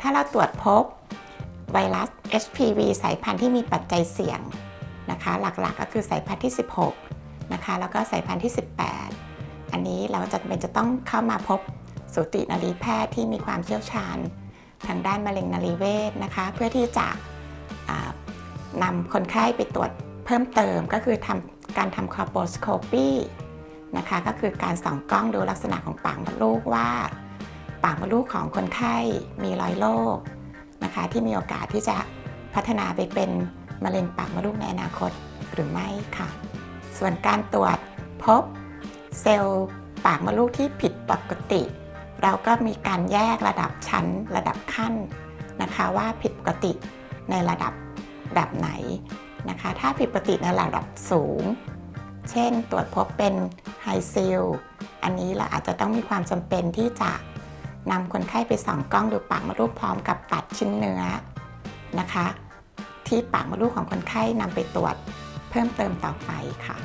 ถ้าเราตรวจพบไวรัส HPV สายพันธุ์ที่มีปัจจัยเสี่ยงนะคะ หลักๆก็คือสายพันธุ์ที่ 16 นะคะ แล้วก็สายพันธุ์ที่ 18 อันนี้เราจะเป็นจะต้องเข้ามาพบสูตินรีแพทย์ที่มีความเชี่ยวชาญ ทางด้านมะเร็งนรีเวชนะคะ เพื่อที่จะนำคนไข้ไปตรวจเพิ่มเติมก็คือทำการทำคอโปสโคปีนะคะ ก็คือการส่องกล้องดูลักษณะของปากมดลูกว่า ปากมดลูกของคนไข้มีรอยโรคนะคะที่มีโอกาสที่จะพัฒนาไปเป็นมะเร็งปากมดลูกในอนาคตหรือไม่ค่ะ ส่วนการตรวจพบเซลล์ปากมดลูกที่ผิดปกติ เราก็มีการแยกระดับชั้นระดับขั้นนะคะว่าผิดปกติในระดับแบบไหนนะคะ ถ้าผิดปกติในระดับสูง เช่นตรวจพบเป็นไฮซิลอันนี้เราอาจจะต้องมีความจำเป็นที่จะ นำคนไข้ไปส่องกล้องดูปากมดลูกพร้อมกับตัดชิ้นเนื้อนะคะ ที่ปากมดลูกของคนไข้นำไปตรวจเพิ่มเติมต่อไปค่ะ